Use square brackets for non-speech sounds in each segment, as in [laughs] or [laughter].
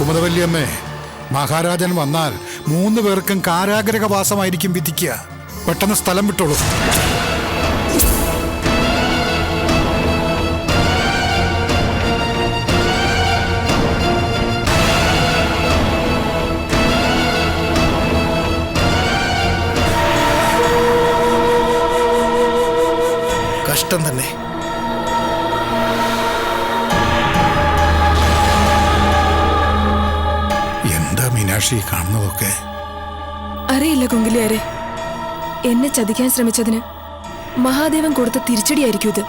കുമുദവല്ലിയമ്മേ മഹാരാജൻ വന്നാൽ മൂന്ന് പേർക്കും കാരാഗ്രഹവാസമായിരിക്കും വിധിക്കുക. പെട്ടെന്ന് സ്ഥലം വിട്ടോളൂ. കഷ്ടം തന്നെ. മീനാക്ഷി കാണുന്നതൊക്കെ അറിയില്ല കുങ്കിലിയാരെ. എന്നെ ചതിക്കാൻ ശ്രമിച്ചതിന് മഹാദേവൻ കൊടുത്ത തിരിച്ചടിയായിരിക്കും ഇത്.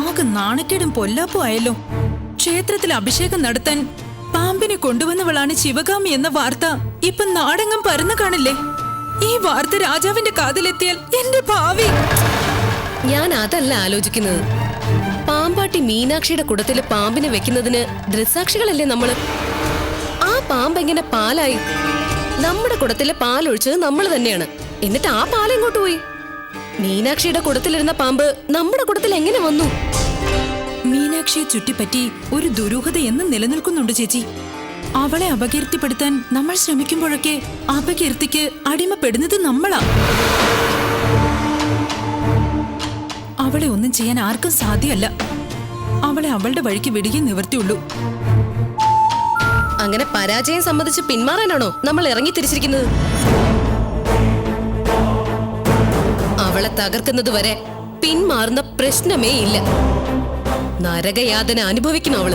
ആകെ നാണക്കേടും പൊല്ലാപ്പും ആയല്ലോ. ക്ഷേത്രത്തിൽ അഭിഷേകം നടത്താൻ പാമ്പിനെ കൊണ്ടുവന്നവളാണ് ശിവകാമി എന്ന വാർത്ത ഇപ്പൊ നാടെങ്ങും പരന്നു കാണില്ലേ? ഈ വാർത്ത രാജാവിന്റെ കാതിലെത്തിയാൽ എന്റെ ഭാവി. ഞാൻ അതല്ല ആലോചിക്കുന്നത്. പാമ്പാട്ടി മീനാക്ഷിയുടെ കുടത്തിൽ പാമ്പിനെ വെക്കുന്നതിന് ദൃസാക്ഷികളല്ലേ നമ്മൾ? ആ പാമ്പ് എങ്ങനെ പാലായി? നമ്മുടെ കുടത്തിലെ പാലൊഴിച്ചത് നമ്മൾ തന്നെയാണ്. എന്നിട്ട് ആ പാലെങ്ങോട്ട് പോയി? മീനാക്ഷിയുടെ കുടത്തിലിരുന്ന പാമ്പ് നമ്മുടെ കുടത്തിൽ എങ്ങനെ വന്നു? മീനാക്ഷിയെ ചുറ്റിപ്പറ്റി ഒരു ദുരൂഹത എന്നും നിലനിൽക്കുന്നുണ്ട് ചേച്ചി. അവളെ അപകീർത്തിപ്പെടുത്താൻ നമ്മൾ ശ്രമിക്കുമ്പോഴൊക്കെ അപകീർത്തിക്ക് അടിമപ്പെടുന്നത് നമ്മളാ. അവളെ ഒന്നും ചെയ്യാൻ ആർക്കും സാധ്യമല്ല. അവളെ അവളുടെ വഴിക്ക് വിടുകയും നിവർത്തിയുള്ളൂ. അങ്ങനെ പരാജയം സംബന്ധിച്ച് പിന്മാറാനാണോ നമ്മൾ ഇറങ്ങി തിരിച്ചിരിക്കുന്നത്? അവളെ തകർക്കുന്നത് വരെ പിന്മാറുന്ന പ്രശ്നമേ ഇല്ല. നരകയാതന അനുഭവിക്കണം അവൾ.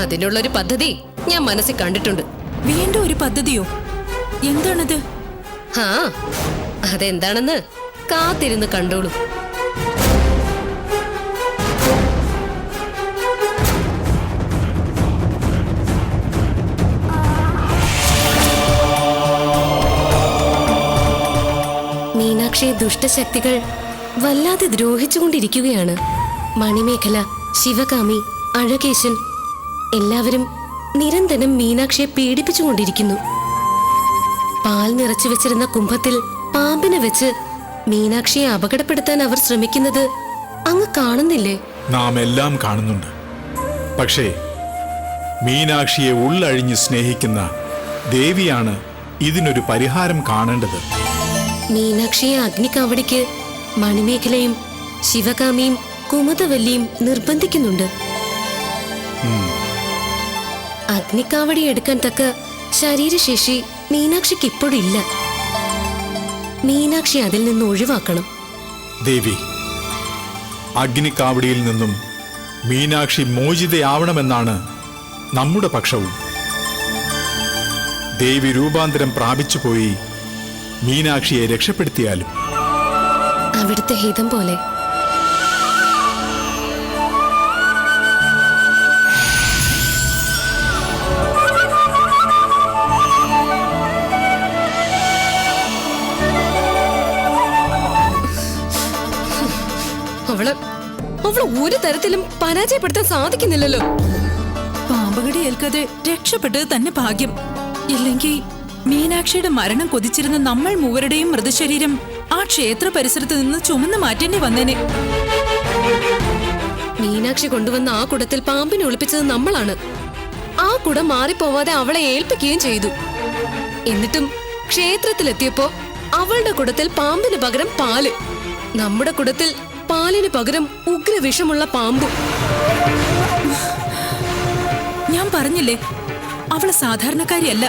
അതിനുള്ള ഒരു പദ്ധതി ഞാൻ മനസ്സിൽ കണ്ടിട്ടുണ്ട്. വീണ്ടും ഒരു പദ്ധതിയോ? എന്താണത്? ആ അതെന്താണെന്ന് കാത്തിരുന്ന് കണ്ടോളൂ. മീനാക്ഷിയെ ദുഷ്ടശക്തികൾ വല്ലാതെ ദ്രോഹിച്ചുകൊണ്ടിരിക്കുകയാണ്. മണിമേഖല ശിവകാമി അഴകേശൻ എല്ലാവരും നിരന്തരം മീനാക്ഷിയെ പീഡിപ്പിച്ചുകൊണ്ടിരിക്കുന്നു. പാൽ നിറച്ചു വെച്ചിരുന്ന കുംഭത്തിൽ പാമ്പിനെ വെച്ച് മീനാക്ഷിയെ അപകടപ്പെടുത്താൻ അവർ ശ്രമിക്കുന്നത് അങ്ങ് കാണുന്നില്ലേ? നാം എല്ലാം കാണുന്നുണ്ട്. പക്ഷേ മീനാക്ഷിയെ ഉള്ളഴിഞ്ഞ് സ്നേഹിക്കുന്ന ദേവിയാണ് ഇതിനൊരു പരിഹാരം കാണേണ്ടത്. മീനാക്ഷിയെ അഗ്നിക്കാവടിക്ക് മണിമേഖലയും ശിവകാമിയും കുമുദവല്ലിയും നിർബന്ധിക്കുന്നുണ്ട്. അഗ്നിക്കാവടി എടുക്കാൻ തക്ക ശരീരശേഷി മീനാക്ഷിക്ക് ഇപ്പോഴില്ല മീനാക്ഷി അതിൽ നിന്ന് ഒഴിവാക്കണം. ദേവി അഗ്നിക്കാവടിയിൽ നിന്നും മീനാക്ഷി മോചിതയാവണമെന്നാണ് നമ്മുടെ പക്ഷവും. ദേവി രൂപാന്തരം പ്രാപിച്ചു പോയി മീനാക്ഷിയെ രക്ഷപ്പെടുത്തിയാലും. അവിടുത്തെ ഹിതം പോലെ അവൾ ഒരു തരത്തിലും പരാജയപ്പെടുത്താൻ സാധിക്കുന്നില്ലല്ലോ. പാമ്പകടി ഏൽക്കാതെ രക്ഷപ്പെട്ടത് തന്നെ ഭാഗ്യം. ഇല്ലെങ്കിൽ മീനാക്ഷിയുടെ മരണം കൊതിച്ചിരുന്ന നമ്മൾ മൂവരുടെയും മൃതശരീരം ആ ക്ഷേത്ര പരിസരത്ത് നിന്ന് ചുമന്ന് മാറ്റേണ്ടി വന്നേനെ. മീനാക്ഷി കൊണ്ടുവന്ന ആ കുടത്തിൽ പാമ്പിനെ ഒളിപ്പിച്ചത് നമ്മളാണ്. ആ കുടം മാറിപ്പോവാതെ അവളെ ഏൽപ്പിക്കുകയും ചെയ്തു. എന്നിട്ടും ക്ഷേത്രത്തിലെത്തിയപ്പോ അവളുടെ കുടത്തിൽ പാമ്പിന് പകരം പാൽ. നമ്മുടെ കുടത്തിൽ പാലിന് പകരം ഉഗ്രവിഷമുള്ള പാമ്പും. ഞാൻ പറഞ്ഞില്ലേ അവൾ സാധാരണക്കാരിയല്ല.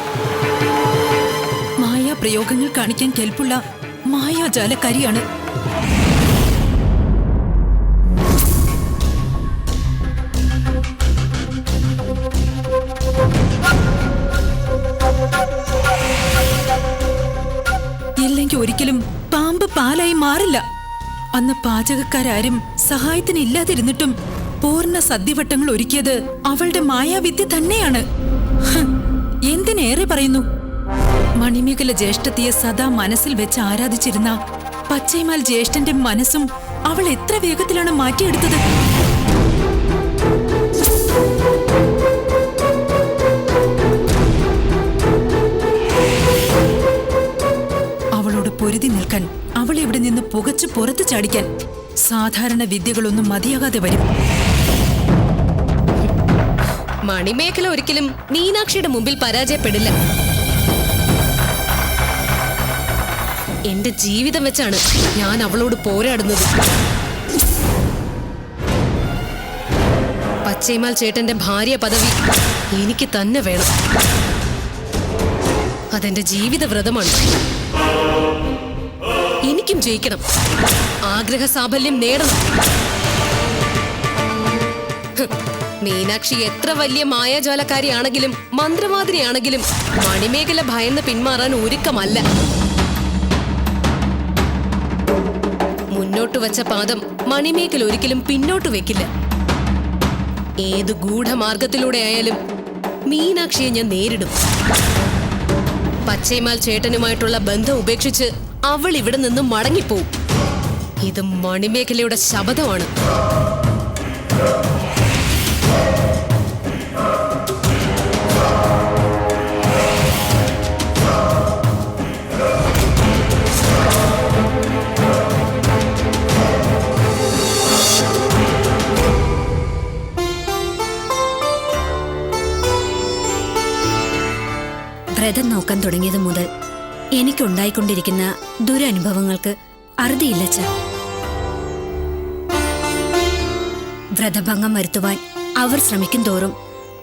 മായാ പ്രയോഗങ്ങൾ കാണിക്കാൻ കെൽപ്പുള്ള മായാജാലക്കാരിയാണ്. ഇല്ലെങ്കിൽ ഒരിക്കലും പാമ്പ് പാലായി മാറില്ല. അന്ന് പാചകക്കാരും സഹായത്തിന് ഇല്ലാതിരുന്നിട്ടും പൂർണ സദ്യവട്ടങ്ങൾ ഒരുക്കിയത് അവളുടെ മായാവിദ്യ തന്നെയാണ്. എന്തിനേറെ പറയുന്നു? മണിമേഖല ജ്യേഷ്ഠത്തിയെ സദാ മനസ്സിൽ വെച്ച് ആരാധിച്ചിരുന്ന പച്ചൈമാൽ ജ്യേഷ്ഠന്റെ മനസ്സും അവൾ എത്ര വേഗത്തിലാണ് മാറ്റിയെടുത്തത്? പൊരുതി നിൽക്കാൻ അവൾ ഇവിടെ നിന്ന് പുകച്ചു പുറത്തു ചാടിക്കാൻ സാധാരണ വിദ്യകളൊന്നും മതിയാകാതെ വരും. മണിമേഖല ഒരിക്കലും മീനാക്ഷിയുടെ മുമ്പിൽ പരാജയപ്പെടില്ല. എന്റെ ജീവിതം വെച്ചാണ് ഞാൻ അവളോട് പോരാടുന്നത്. പച്ചേമാൽ ചേട്ടന്റെ ഭാര്യ പദവി എനിക്ക് തന്നെ വേണം. അതെന്റെ ജീവിത വ്രതമാണ് എനിക്കും ജയിക്കണം. ആഗ്രഹ സാഫല്യം നേടണം മീനാക്ഷി എത്ര വലിയ മായാജാലക്കാരിയാണെങ്കിലും മന്ത്രവാദിനിയാണെങ്കിലും മണിമേഖല ഭയന്ന് പിന്മാറാൻ ഒരുക്കമല്ല. മുന്നോട്ട് വച്ച പാദം മണിമേഖല ഒരിക്കലും പിന്നോട്ട് വെക്കില്ല. ഏത് ഗൂഢമാർഗത്തിലൂടെ ആയാലും മീനാക്ഷിയെ ഞാൻ നേരിടും. പച്ചൈമാൽ ചേട്ടനുമായിട്ടുള്ള ബന്ധം ഉപേക്ഷിച്ച് അവൾ ഇവിടെ നിന്ന് മടങ്ങിപ്പോവും. ഇത് മണിമേഖലയുടെ ശബദമാണ് വ്രതം നോക്കാൻ തുടങ്ങിയത് മുതൽ എനിക്കുണ്ടായിക്കൊണ്ടിരിക്കുന്ന ദുരനുഭവങ്ങൾക്ക് അറുതിയില്ല വ്രതഭംഗം വരുത്തുവാൻ അവർ ശ്രമിക്കും തോറും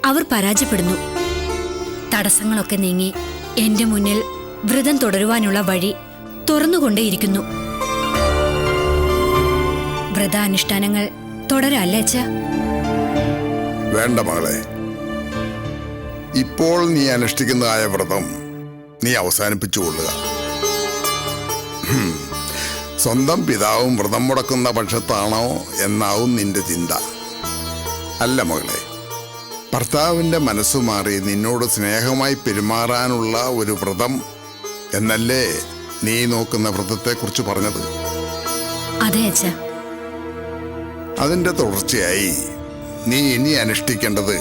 അവർ പരാജയപ്പെടുന്നു. തടസ്സങ്ങളൊക്കെ നീങ്ങി എന്റെ മുന്നിൽ വ്രതം തുടരുവാനുള്ള വഴി തുറന്നുകൊണ്ടേയിരിക്കുന്നു. വ്രതാനുഷ്ഠാനങ്ങൾ തുടരല്ല വേണ്ട മകളെ. ഇപ്പോൾ നീ അനുഷ്ഠിക്കുന്നതായ വ്രതം നീ അവസാനിപ്പിച്ചുകൊള്ളുക. സ്വന്തം പിതാവും വ്രതം മുടക്കുന്ന പക്ഷത്താണോ എന്നാവും നിന്റെ ചിന്ത. അല്ല മകളെ ഭർത്താവിന്റെ മനസ്സു മാറി നിന്നോട് സ്നേഹമായി പെരുമാറാനുള്ള ഒരു വ്രതം എന്നല്ലേ നീ നോക്കുന്ന വ്രതത്തെക്കുറിച്ച് പറഞ്ഞത്? അതെ അച്ഛാ. അതിന്റെ തുടർച്ചയായി നീ ഇനി അനുഷ്ഠിക്കേണ്ടത്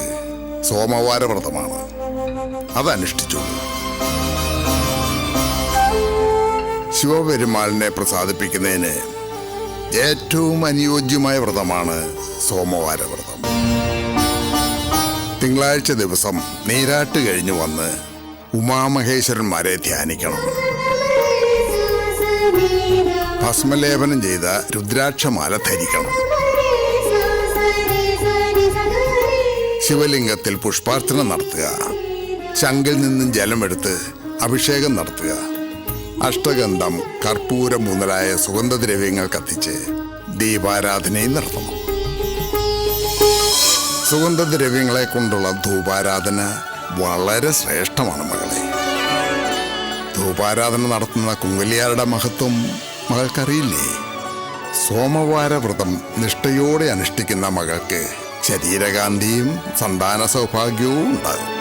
സോമവാര വ്രതമാണ് അത് ശിവപെരുമാളിനെ പ്രസാദിപ്പിക്കുന്നതിന് ഏറ്റവും അനുയോജ്യമായ വ്രതമാണ് സോമവാര വ്രതം തിങ്കളാഴ്ച ദിവസം നീരാട്ട് കഴിഞ്ഞു വന്ന് ഉമാമഹേശ്വരന്മാരെ ധ്യാനിക്കണം. ഭസ്മലേപനം ചെയ്ത രുദ്രാക്ഷമാല ധരിക്കണം. ശിവലിംഗത്തിൽ പുഷ്പാർച്ചന നടത്തുക. ശങ്കിൽ നിന്നും ജലമെടുത്ത് അഭിഷേകം നടത്തുക. അഷ്ടഗന്ധം കർപ്പൂരം മുതലായ സുഗന്ധദ്രവ്യങ്ങൾ കത്തിച്ച് ദീപാരാധനയും നടത്തണം. സുഗന്ധദ്രവ്യങ്ങളെ കൊണ്ടുള്ള ധൂപാരാധന വളരെ ശ്രേഷ്ഠമാണ് മകളെ. ധൂപാരാധന നടത്തുന്ന കുങ്കലിയാരുടെ മഹത്വം മകൾക്കറിയില്ലേ? സോമവാര വ്രതം നിഷ്ഠയോടെ അനുഷ്ഠിക്കുന്ന മകൾക്ക് ശരീരകാന്തിയും സന്താന സൗഭാഗ്യവും ഉണ്ടാകും.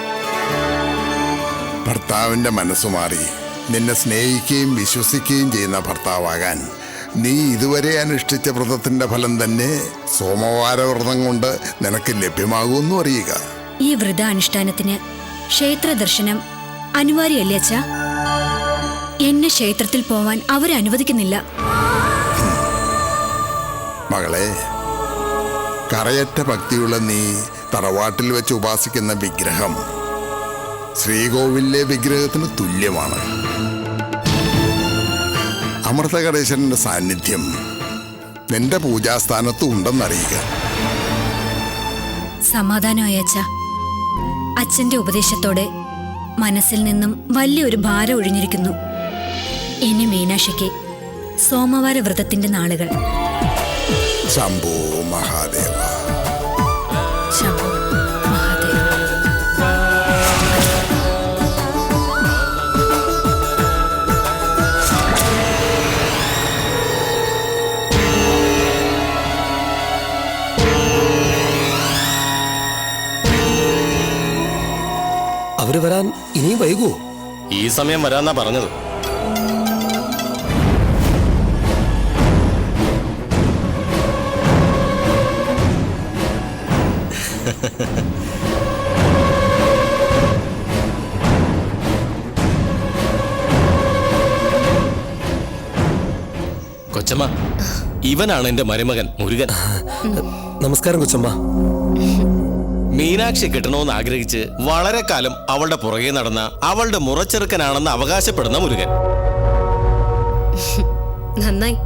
ഭർത്താവിന്റെ മനസ്സു മാറി നിന്നെ സ്നേഹിക്കുകയും വിശ്വസിക്കുകയും ചെയ്യുന്ന ഭർത്താവാകാൻ. നീ ഇതുവരെ അനുഷ്ഠിച്ച വ്രതത്തിന്റെ ഫലം തന്നെ സോമവാര വ്രതം കൊണ്ട് നിനക്ക് ലഭ്യമാകുമെന്ന് അറിയുക. ഈ വ്രതാനുഷ്ഠാനത്തിന് ക്ഷേത്ര ദർശനം അനിവാര്യമല്ലേ അച്ഛ? എന്നെ ക്ഷേത്രത്തിൽ പോവാൻ അവരനുവദിക്കുന്നില്ല മകളെ കറയറ്റ ഭക്തിയുള്ള നീ തറവാട്ടിൽ വെച്ച് ഉപാസിക്കുന്ന വിഗ്രഹം ശ്രീകോവിലെ വിഗ്രഹത്തിന് തുല്യമാണ്. അമൃതകടേശ്വരന്റെ സാന്നിധ്യം നിന്റെ പൂജാസ്ഥാനത്ത് ഉണ്ടെന്നറിയുക. സമാധാനമായി അച്ഛ. അച്ഛന്റെ ഉപദേശത്തോടെ മനസ്സിൽ നിന്നും വലിയൊരു ഭാരം ഒഴിഞ്ഞിരിക്കുന്നു. ഇനി മീനാക്ഷിക്ക് സോമവാര വ്രതത്തിന്റെ നാളുകൾ. ശംഭോ മഹാദേവ. അവർ വരാൻ ഇനിയും വൈകുമോ ഈ സമയം വരാന്നാ പറഞ്ഞത്. കൊച്ചമ്മ ഇവനാണ് എന്റെ മരുമകൻ മുരുകൻ. നമസ്കാരം കൊച്ചമ്മ. മീനാക്ഷി കിട്ടണമെന്ന് ആഗ്രഹിച്ച് വളരെ കാലം അവളുടെ പുറകെ നടന്ന അവളുടെ മുറച്ചെറുക്കനാണെന്ന് അവകാശപ്പെടുന്ന മുരുകൻ. നന്നായി.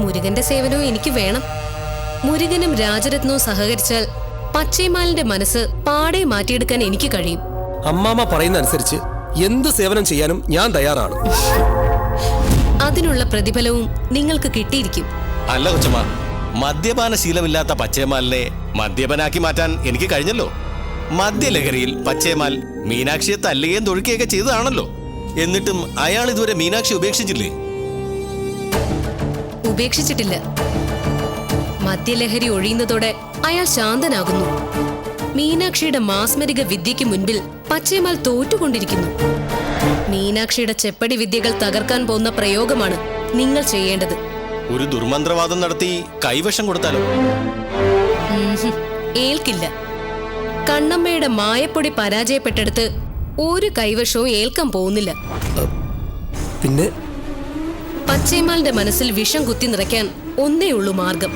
മുരുകന്റെ സേവനവും എനിക്ക് വേണം. മുരുകനും രാജരത്നവും സഹകരിച്ചാൽ പച്ചൈമാലിന്റെ മനസ്സ് പാടെ മാറ്റിയെടുക്കാൻ എനിക്ക് കഴിയും. അമ്മാമ്മ പറയുന്ന അനുസരിച്ച് എന്ത് സേവനം ചെയ്യാനും ഞാൻ തയ്യാറാണ്. അതിനുള്ള പ്രതിഫലവും നിങ്ങൾക്ക് കിട്ടിയിരിക്കും. അല്ല കൊച്ചമ്മ മദ്യപാന ശീലമില്ലാത്ത പച്ചേമാലിനെ മദ്യപനാക്കി മാറ്റാൻ എനിക്ക് കഴിഞ്ഞല്ലോ. മദ്യലഹരിയിൽ പച്ചേമാൽ മീനാക്ഷിയെ തല്ലുകയും തൊഴുക്കുകയൊക്കെ ചെയ്തതാണല്ലോ. എന്നിട്ടും അയാൾ ഇതുവരെ മീനാക്ഷി ഉപേക്ഷിച്ചില്ലേ? ഉപേക്ഷിച്ചിട്ടില്ല. മദ്യലഹരി ഒഴിയുന്നതോടെ അയാൾ ശാന്തനാകുന്നു. മീനാക്ഷിയുടെ മാസ്മരിക വിദ്യയ്ക്ക് മുൻപിൽ പച്ചേമാൽ തോറ്റുകൊണ്ടിരിക്കുന്നു. മീനാക്ഷിയുടെ ചെപ്പടി വിദ്യകൾ തകർക്കാൻ പോകുന്ന പ്രയോഗമാണ് നിങ്ങൾ ചെയ്യേണ്ടത്. ഒരു ദുർമന്ത്രവാദം നടത്തി കൈവശം കൊടുത്താലോ? ഏൽക്കില്ല. കണ്ണമ്മയുടെ മായപ്പൊടി പരാജയപ്പെട്ടെടുത്ത് ഒരു കൈവശവും ഏൽക്കാൻ പോകുന്നില്ല. പിന്നെ? പച്ചേമാലിന്റെ മനസ്സിൽ വിഷം കുത്തി നിറയ്ക്കാൻ ഒന്നേ ഉള്ളൂ മാർഗം.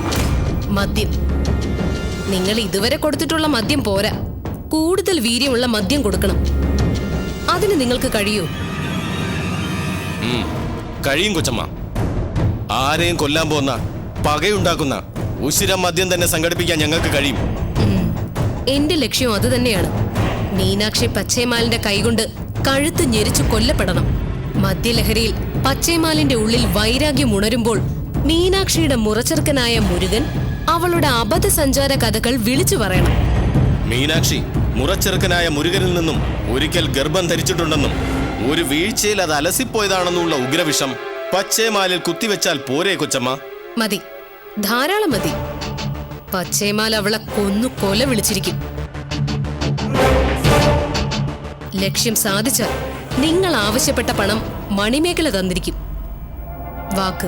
മദ്യം. നിങ്ങൾ ഇതുവരെ കൊടുത്തിട്ടുള്ള മദ്യം പോരാ. കൂടുതൽ വീര്യമുള്ള മദ്യം കൊടുക്കണം. അതിന് നിങ്ങൾക്ക് കഴിയൂ? കഴിയും കൊച്ചമ്മ. ആരെയും കൊല്ലാൻ പോകുന്ന പകയുണ്ടാക്കുന്ന ഉശിര മദ്യം തന്നെ സംഘടിപ്പിക്കാൻ ഞങ്ങൾക്ക് കഴിയും. എന്റെ ലക്ഷ്യം അത് തന്നെയാണ്. മീനാക്ഷി പച്ചേമാലിന്റെ കൈകൊണ്ട് കഴുത്ത് ഞെരിച്ചു കൊല്ലപ്പെടണം. മദ്യലഹരിയിൽ പച്ചേമാലിന്റെ ഉള്ളിൽ വൈരാഗ്യം ഉണരുമ്പോൾ മീനാക്ഷിയുടെ മുറച്ചെറുക്കനായ മുരുകൻ അവളുടെ അബദ്ധ സഞ്ചാര കഥകൾ വിളിച്ചു പറയണം. മീനാക്ഷി മുറച്ചെറുക്കനായ മുരുകനിൽ നിന്നും ഒരിക്കൽ ഗർഭം ധരിച്ചിട്ടുണ്ടെന്നും ഒരു വീഴ്ചയിൽ അത് അലസിപ്പോയതാണെന്നുള്ള ഉഗ്രവിഷം പച്ചേമാലിൽ കുത്തിവെച്ചാൽ പോരെ കൊച്ചമ്മ? മതി. ധാരാളം മതി. പച്ചേമാൽ അവളെ കൊന്നു കൊല വിളിച്ചിരിക്കും. ലക്ഷ്യം സാധിച്ചാൽ നിങ്ങൾ ആവശ്യപ്പെട്ട പണം മണിമേഖല തന്നിരിക്കും. വാക്ക്.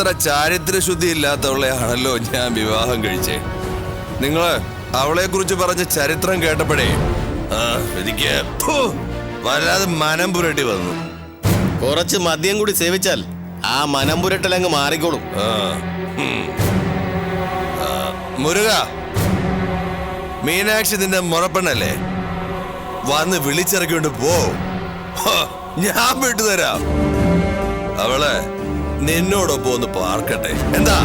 ഇത്ര ചാരിത്രശുദ്ധി ഇല്ലാത്തവളെയാണല്ലോ ഞാൻ വിവാഹം കഴിച്ചേ. നിങ്ങൾ അവളെ കുറിച്ച് പറഞ്ഞ ചരിത്രം കേട്ടപ്പോഴേ എനിക്ക് വല്ലാതെ മനം പുരട്ടി വന്നു. കുറച്ച് മദ്യം കൂടി സേവിച്ചാൽ ആ മനം പുരട്ടലങ്ങ് മാറിക്കോളും. മുരുക മീനാക്ഷി നിന്റെ മുറപ്പെണ്ണല്ലേ? വന്ന് വിളിച്ചിറക്കിക്കൊണ്ട് പോ. ഞാൻ വിട്ടുതരാം. അവളെ നിന്നോടൊപ്പം ഒന്ന് പാർക്കട്ടെ. എന്താ?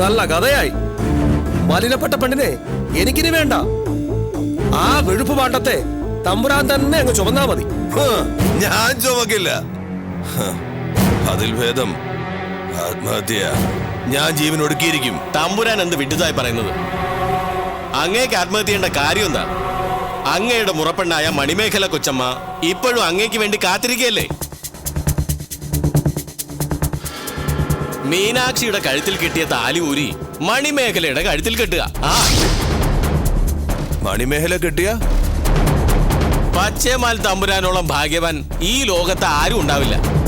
നല്ല കഥയായി. മലിനപ്പെട്ട പെണ്ണിനെ എനിക്കിനി വേണ്ട. ആ വെഴുപ്പ് പാണ്ടത്തെ തമ്പുരാൻ തന്നെ അങ്ങ് ചുമന്നാ മതി. ഞാൻ ചുമക്കില്ല. അതിൽ ഭേദം. ആത്മഹത്യ. ഞാൻ ജീവൻ ഒടുക്കിയിരിക്കും. തമ്പുരാൻ എന്ത് വിഡ്ഢിതായി പറയുന്നത്? അങ്ങേക്ക് ആത്മഹത്യ കാര്യം എന്താ? അങ്ങയുടെ മുറപ്പെണ്ണായ മണിമേഖല കൊച്ചമ്മ ഇപ്പോഴും അങ്ങേക്ക് വേണ്ടി കാത്തിരിക്കുകയല്ലേ? മീനാക്ഷിയുടെ കഴുത്തിൽ കിട്ടിയ താലി ഊരി മണിമേഖലയുടെ കഴുത്തിൽ കെട്ടുക. ആ. മണിമേഖല കെട്ടിയ? പച്ചേമാൽ തമ്പുരാനോളം ഭാഗ്യവാൻ ഈ ലോകത്ത് ആരും ഉണ്ടാവില്ല.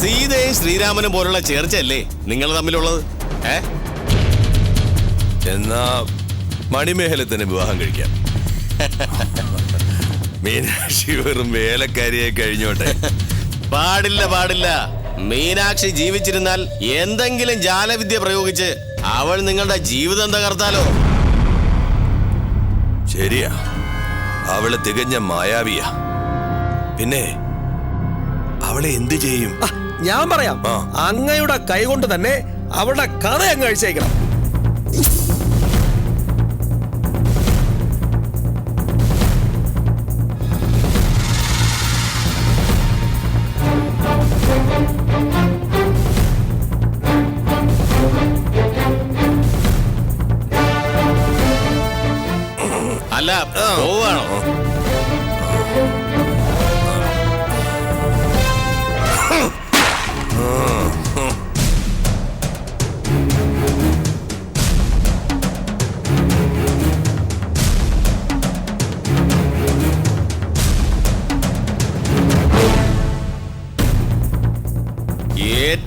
സീതയും ശ്രീരാമനും പോലുള്ള ചേർച്ചയല്ലേ നിങ്ങൾ തമ്മിലുള്ളത്? ഏ? എന്നാ മണിമേഖല തന്നെ വിവാഹം കഴിക്കാം. [laughs] മീനാക്ഷി വെറും വേലക്കാരിയെ കഴിഞ്ഞോട്ടെ. പാടില്ല പാടില്ല. മീനാക്ഷി ജീവിച്ചിരുന്നാൽ എന്തെങ്കിലും ജാലവിദ്യ പ്രയോഗിച്ച് അവൾ നിങ്ങളുടെ ജീവിതം തകർത്താലോ? ശരിയാ. അവൾ തികഞ്ഞ മായാവിയാ. പിന്നെ അവളെ എന്ത് ചെയ്യും? ഞാൻ പറയാം. അങ്ങയുടെ കൈകൊണ്ട് തന്നെ അവളുടെ കഥ അങ്ങ് അഴിച്ചേക്കണം.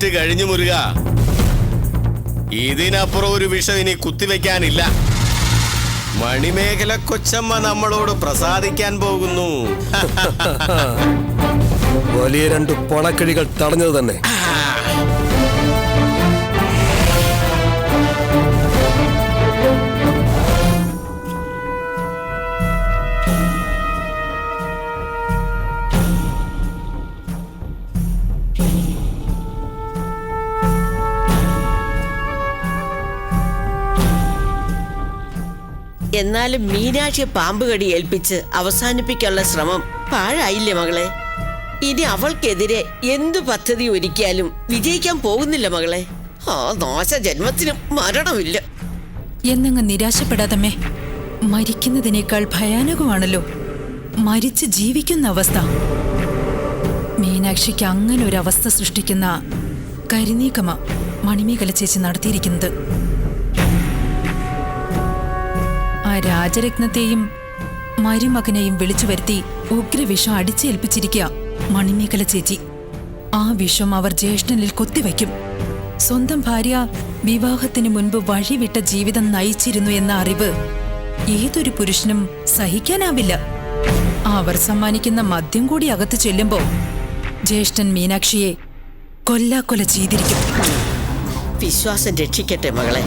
ഏറ്റ് കഴിഞ്ഞു മുരുക. ഇതിനപ്പുറം ഒരു വിഷം ഇനി കുത്തിവെക്കാനില്ല. മണിമേഖല കൊച്ചമ്മ നമ്മളോട് പ്രസാദിക്കാൻ പോകുന്നു. വലിയ രണ്ട് പണക്കിഴികൾ തടഞ്ഞത് തന്നെ. എന്നാലും മീനാക്ഷിയെ പാമ്പ് കടി ഏൽപ്പിച്ച് അവസാനിപ്പിക്കാനുള്ള ശ്രമം പാഴായില്ലേ മകളെ? ഇനി അവൾക്കെതിരെ എന്തു പദ്ധതി ഒരുക്കിയാലും വിജയിക്കാൻ പോകുന്നില്ല മകളെ. ആ നാശ ജന്മത്തിനും മരണമില്ല. എന്നങ്ങ് നിരാശപ്പെടാതമ്മേ മരിക്കുന്നതിനേക്കാൾ ഭയാനകമാണല്ലോ മരിച്ച് ജീവിക്കുന്ന അവസ്ഥ. മീനാക്ഷിക്ക് അങ്ങനെ ഒരു അവസ്ഥ സൃഷ്ടിക്കുന്ന കരിനീക്കമ മണിമേഖല ചേച്ചി നടത്തിയിരിക്കുന്നത്. രാജരത്നത്തെയും മരുമകനെയും വിളിച്ചു വരുത്തി ഉഗ്രവിഷം അടിച്ചേൽപ്പിച്ചിരിക്കുക മണിമേഖല ചേച്ചി. ആ വിഷം അവർ ജ്യേഷ്ഠനിൽ കൊത്തിവയ്ക്കും. സ്വന്തം ഭാര്യ വിവാഹത്തിന് മുൻപ് വഴിവിട്ട ജീവിതം നയിച്ചിരുന്നു എന്ന അറിവ് ഏതൊരു പുരുഷനും സഹിക്കാനാവില്ല. അവർ സമ്മാനിക്കുന്ന മദ്യം കൂടി അകത്ത് ചെല്ലുമ്പോ ജ്യേഷ്ഠൻ മീനാക്ഷിയെ കൊല്ലാക്കൊല ചെയ്തിരിക്കും. വിശ്വാസം രക്ഷിക്കട്ടെ മകളെ.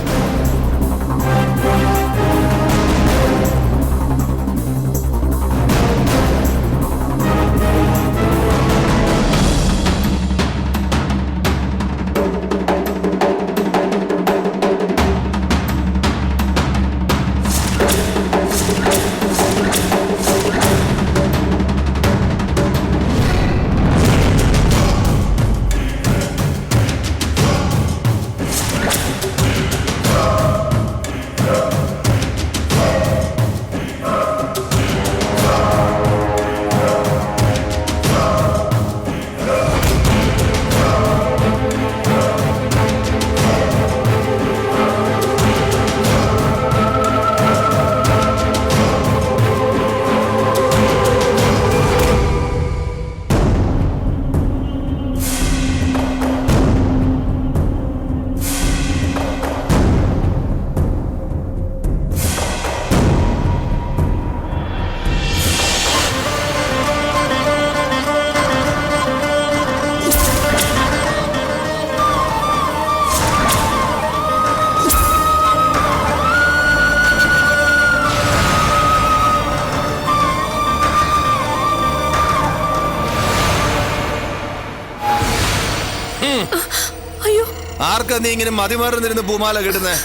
ആർക്കാ നീ ഇങ്ങനെ മതിമറന്നിരുന്ന് പൂമാല കിട്ടുന്നേ?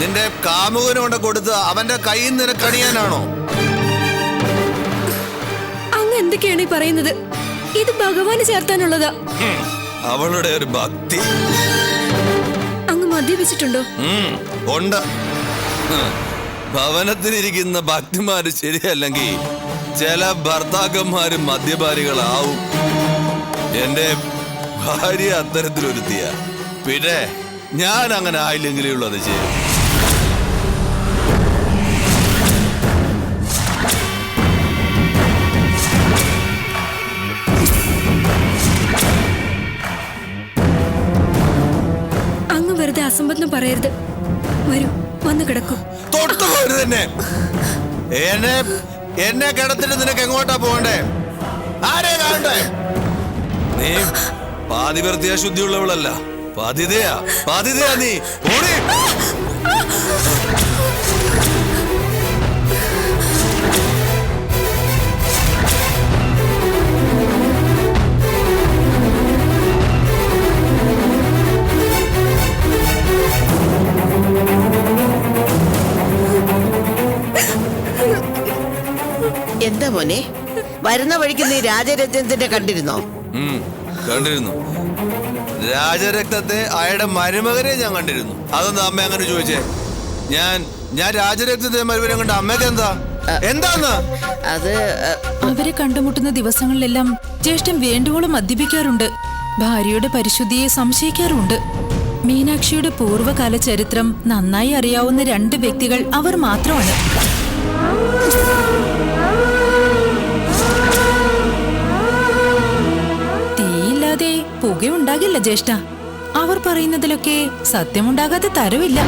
നിന്റെ കാമുകന് കൊണ്ട് കൊടുത്ത് അവന്റെ കയ്യിൽ നിനക്കണിയാനാണോ അങ്ങ് എന്തൊക്കെയാണ് ഈ പറയുന്നത്? ഇത് ഭഗവാന് ചേർത്താനുള്ളതാ. അവളുടെ ഒരു ഭക്തി. അങ്ങ് മദ്യപിച്ചിട്ടുണ്ടോ? ഉണ്ട്. ഭവനത്തിലിരിക്കുന്ന ഭക്തിമാര് ശരിയല്ലെങ്കിൽ ചില ഭർത്താക്കന്മാര് മദ്യപാരികളാവും എന്റെ ഭാര്യ അത്തരത്തിലൊരുത്തിയ. പിന്നെ ഞാൻ അങ്ങനെ ആയില്ലെങ്കിലേ ഉള്ളൂ അത് ചെയ്യും അങ്ങ് വെറുതെ അസംബന്ധം പറയരുത്. വരൂ വന്നു കിടക്കും. തൊട്ടു പോരുത് തന്നെ എന്നെ എന്നെ കിടത്തിട്ട് നിനക്ക് എങ്ങോട്ടാ പോകണ്ടേ? ആരെ കാണണ്ടേ? നീ പാതിവൃത്തിയ ശുദ്ധിയുള്ളവളല്ല. പതിതയാ പതിതയാ നീ. ഓടി. എന്താ മോനെ? വരുന്ന വഴിക്ക് നീ രാജരത്നത്തിന്റെ കണ്ടിരുന്നോ? കണ്ടിരുന്നു. രാജരക്തത്തെ അയാളുടെ മരുമകനെ ഞാൻ കണ്ടിരുന്നു. അതെന്താ അമ്മ അങ്ങനെ ചോദിച്ചേ? ഞാൻ ഞാൻ രാജരക്തത്തെ മരുമകനെ കണ്ട അമ്മയ്ക്ക് എന്താ? എന്താന്ന്? അത് അവരെ കണ്ടുമുട്ടുന്ന ദിവസങ്ങളിലെല്ലാം ജ്യേഷ്ഠൻ വേണ്ടുവോളം മദ്യപിക്കാറുണ്ട്. ഭാര്യയുടെ പരിശുദ്ധിയെ സംശയിക്കാറുണ്ട് മീനാക്ഷിയുടെ പൂർവകാല ചരിത്രം നന്നായി അറിയാവുന്ന രണ്ട് വ്യക്തികൾ അവർ മാത്രമാണ്. പുകയുണ്ടാകില്ല ജ്യേഷ്ഠ. അവർ പറയുന്നതിലൊക്കെ സത്യമുണ്ടാകാതെ തരവില്ല.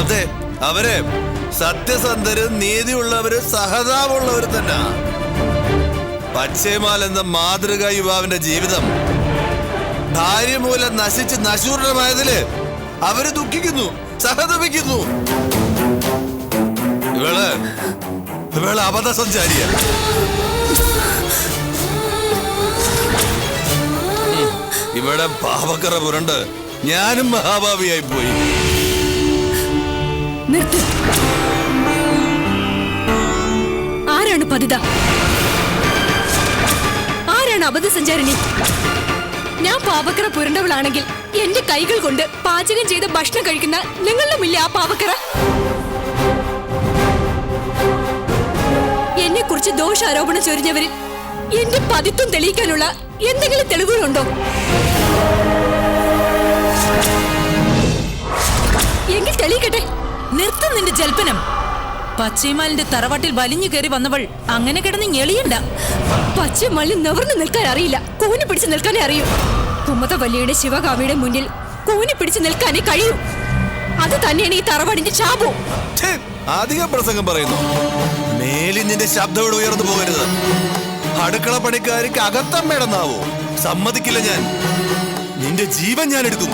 അതെ അവർ സത്യസന്ധരും നീതിയുള്ളവരും സഹതാപമുള്ളവരും തന്നെ. പച്ചേമാൽ എന്ന മാതൃകാ യുവാവിന്റെ ജീവിതം ഭാര്യ മൂലം നശിച്ച് നശൂരണമായതിൽ അവർ ദുഃഖിക്കുന്നു സഹതപിക്കുന്നു. ഇവൾ ഇവൾ അബദ്ധസഞ്ചാരിയ. ഇവിടെ പാപക്കറ പുരണ്ട് ഞാനും മഹാഭാവിയായി പോയി. ആരാണ് പതിത? ആരാണ് അബദ്ധസഞ്ചാരിണി? ഞാൻ പാവക്കറ പുരണ്ടവളാണെങ്കിൽ എന്റെ കൈകൾ കൊണ്ട് പാചകം ചെയ്ത ഭക്ഷണം കഴിക്കുന്ന നിങ്ങളിലുമില്ലേ ആ പാവക്കറ? കുറിച്ച് ദോഷാരോപണം ചൊരിഞ്ഞവരിൽ എന്റെ പതിത്വം തെളിയിക്കാനുള്ള എന്തെങ്കിലും തെളിവുകളുണ്ടോ? എങ്കിൽ തെളിയിക്കട്ടെ. നിർത്തും നിന്റെ ജൽപ്പനം. പച്ചമാലിന്റെ തറവാട്ടിൽ വലിഞ്ഞു കയറി വന്നവൾ അങ്ങനെ കിടന്ന് ഞെളിയണ്ട. പച്ചമാലിന് നിവർന്നു നിൽക്കാൻ അറിയില്ല. കൂനി പിടിച്ച് നിൽക്കാനേ അറിയൂ. കുമതവല്ലിയുടെ ശിവകാമിയുടെ മുന്നിൽ കൂനി പിടിച്ച് നിൽക്കാനേ കഴിയൂ. അത് തന്നെയാണ് ഈ തറവാടിന്റെ ശാപവും. അധികം പ്രസംഗം പറയുന്നു. മേലിൽ നിന്റെ ശബ്ദം ഉയർന്നു പോകരുത്. അടുക്കള പണിക്കാർക്ക് അകത്തമ്മേടെന്നാവോ സമ്മതിക്കില്ല ഞാൻ. നിന്റെ ജീവൻ ഞാൻ എടുക്കും.